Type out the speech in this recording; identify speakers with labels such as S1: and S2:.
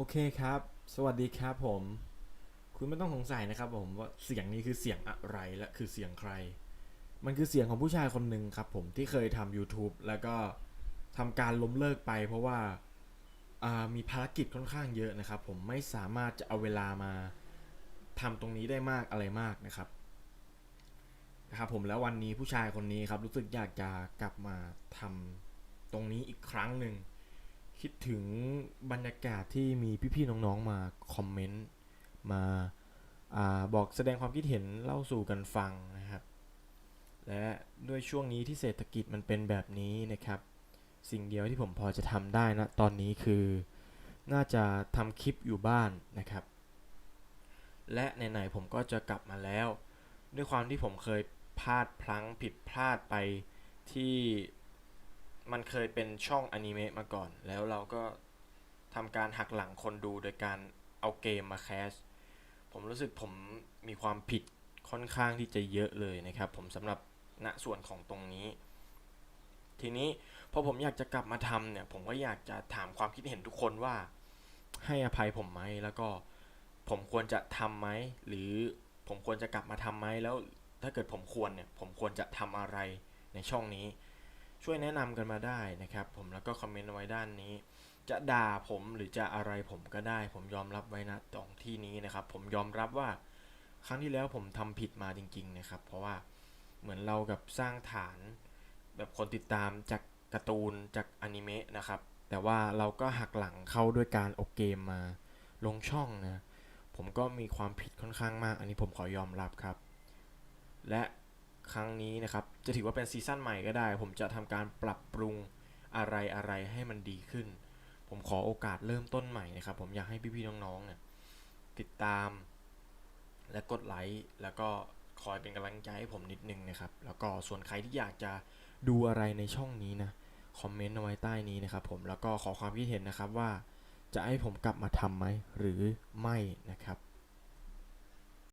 S1: โอเคครับ สวัสดีครับผม คุณไม่ต้องสงสัยนะครับผมว่าเสียงนี้คือเสียงอะไรและคือเสียงใคร มันคือเสียงของผู้ชายคนหนึ่งครับผมที่เคยทำ YouTube แล้วก็ทำการล้มเลิกไป เพราะว่าามีภารกิจค่อนข้างเยอะนะครับ ผมไม่สามารถจะเอาเวลามาทำตรงนี้ได้มากอะไรมากนะครับนะครับผมแล้ววันนี้ผู้ชายคนนี้ครับรู้สึกอยากจะกลับมาทำตรงนี้อีกครั้งหนึ่ง คิดถึงบรรยากาศที่มีพี่ๆน้องๆมาคอมเมนต์มาอาบอกแสดงความคิดเห็นเล่าสู่กันฟังนะครับ และด้วยช่วงนี้ที่เศรษฐกิจมันเป็นแบบนี้นะครับ สิ่งเดียวที่ผมพอจะทำได้นะตอนนี้คือ น่าจะทำคลิปอยู่บ้านนะครับ และไหนๆผมก็จะกลับมาแล้ว ด้วยความที่ผมเคยพลาดพลั้งผิดพลาดไปที่ มันเคยเป็นช่องอนิเมะมาก่อน แล้วเราก็ทำการหักหลังคนดูโดยการเอาเกมมาแคสผมรู้สึกผมมีความผิดค่อนข้างที่จะเยอะเลยนะครับ ผมสำหรับณส่วนของตรงนี้ ทีนี้พอผมอยากจะกลับมาทำเนี่ย ผมก็อยากจะถามความคิดเห็นทุกคนว่า ให้อภัยผมไหมแล้วก็ผมควรจะทำไหมหรือผมควรจะกลับมาทำไหมแล้วถ้าเกิดผมควรเนี่ย ผมควรจะทำอะไรในช่องนี้ ช่วยแนะนำกันมาได้นะครับ ผมแล้วก็คอมเมนต์ไว้ด้านนี้ จะด่าผมหรือจะอะไรผมก็ได้ ผมยอมรับไว้นะตรงที่นี้นะครับ ผมยอมรับว่าครั้งที่แล้วผมทำผิดมาจริง ๆ นะครับ เพราะว่าเหมือนเรากับสร้างฐานแบบคนติดตามจากการ์ตูนจากอนิเมะนะครับ แต่ว่าเราก็หักหลังเข้าด้วยการเอาเกมมาลงช่องนะ ผมก็มีความผิดค่อนข้างมาก อันนี้ผมขอยอมรับครับ และ ครั้งนี้นะครับ จะถือว่าเป็นซีซั่นใหม่ก็ได้ ผมจะทำการปรับปรุงอะไรอะไรให้มันดีขึ้น ผมขอโอกาสเริ่มต้นใหม่นะครับ ผมอยากให้พี่ๆน้องๆเนี่ยติดตาม และกดไลค์แล้วก็คอยเป็นกำลังใจให้ผมนิดนึงนะครับ แล้วก็ส่วนใครที่อยากจะดูอะไรในช่องนี้นะคอมเมนต์เอาไว้ใต้นี้นะครับผมแล้วก็ขอความคิดเห็นนะครับว่าจะให้ผมกลับมาทำไหมหรือไม่นะครับ